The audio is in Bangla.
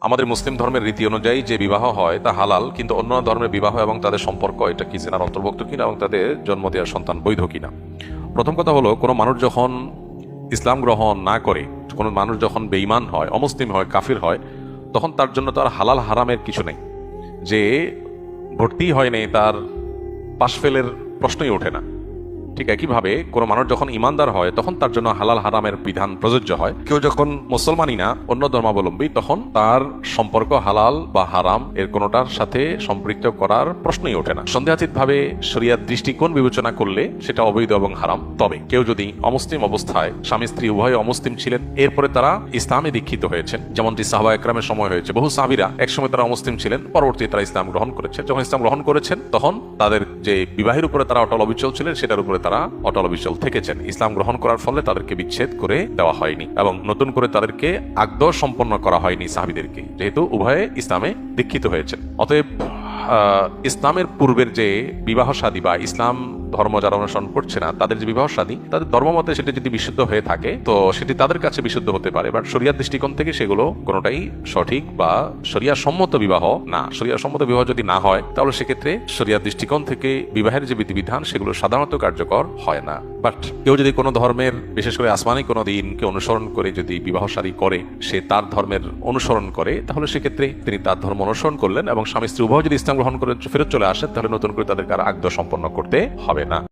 আমাদের মুসলিম ধর্মের রীতি অনুযায়ী যে বিবাহ হয় তা হালাল, কিন্তু অন্য ধর্মের বিবাহ এবং তাদের সম্পর্ক, এটা কি জেনার অন্তর্ভুক্ত কিনা এবং তাদের জন্ম দেওয়ার সন্তান বৈধ কিনা? প্রথম কথা হলো, কোনো মানুষ যখন ইসলাম গ্রহণ না করে, কোনো মানুষ যখন বেঈমান হয়, অমুসলিম হয়, কাফির হয়, তখন তার জন্য তার হালাল, হারামের কিছু নেই। যে ভর্তি হয়নি তার পাশ ফেলের প্রশ্নই ওঠে না। ঠিক একইভাবে কোনো মানুষ যখন ইমানদার হয়, তখন তার জন্য হালাল হারামের বিধান প্রযোজ্য হয়। কেউ যখন মুসলমানই না, অন্য ধর্মাবলম্বী, তখন তার সম্পর্ক হালাল বা হারাম এর কোনোটার সাথে সম্পৃক্ত করার প্রশ্নই ওঠে না। সন্দেহাতীতভাবে শরিয়ার দৃষ্টিকোণ বিবেচনা করলে সেটা অবৈধ এবং হারাম। তবে কেউ যদি অমুসলিম অবস্থায়, স্বামী স্ত্রী উভয় অমুসলিম ছিলেন, এরপরে তারা ইসলামে দীক্ষিত হয়েছেন। যেমনটি সাহবা একরামের সময় হয়েছে। বহু সাহাবিরা একসময় তারা অমুসলিম ছিলেন, পরবর্তীতে তারা ইসলাম গ্রহণ করেছেন যখন ইসলাম গ্রহণ করেছেন, তখন তাদের যে বিবাহের উপরে তারা অটল অবিচল ছিলেন, সেটার উপরে তারা অটল অবিচল থেকেছেন। ইসলাম গ্রহণ করার ফলে তাদেরকে বিচ্ছেদ করে দেওয়া হয়নি এবং নতুন করে তাদেরকে আগদ সম্পন্ন করা হয়নি সাহাবিদেরকে, যেহেতু উভয়ে ইসলামে দীক্ষিত হয়েছেন। অতএব ইসলামের পূর্বের যে বিবাহ সাদী বা ইসলাম ধর্ম যারা অনুসরণ করছে না, তাদের যে বিবাহ শাদী তাদের ধর্মমতে সেটি যদি বিশুদ্ধ হয়ে থাকে, তো সেটি তাদের কাছে বিশুদ্ধ হতে পারে। বাট শরিয়ার দৃষ্টিকোণ থেকে সেগুলো কোনোটাই সঠিক বা শরিয়া সম্মত বিবাহ না। শরিয়া সম্মত বিবাহ যদি না হয়, তাহলে সেক্ষেত্রে শরিয়ার দৃষ্টিকোণ থেকে বিবাহের যে বিধিবিধান, সেগুলো সাধারণত কার্যকর হয় না। বাট কেউ যদি কোনো ধর্মের, বিশেষ করে আসমানি কোনো দিনকে অনুসরণ করে যদি বিবাহ শাদী করে, সে তার ধর্মের অনুসরণ করে, তাহলে সেক্ষেত্রে তিনি তার ধর্ম অনুসরণ করলেন এবং স্বামী স্ত্রী উভয় যদি ইসলাম গ্রহণ করে ফেরত চলে আসেন, তাহলে নতুন করে তাদেরকে আর আগ্রহ সম্পন্ন করতে হবে না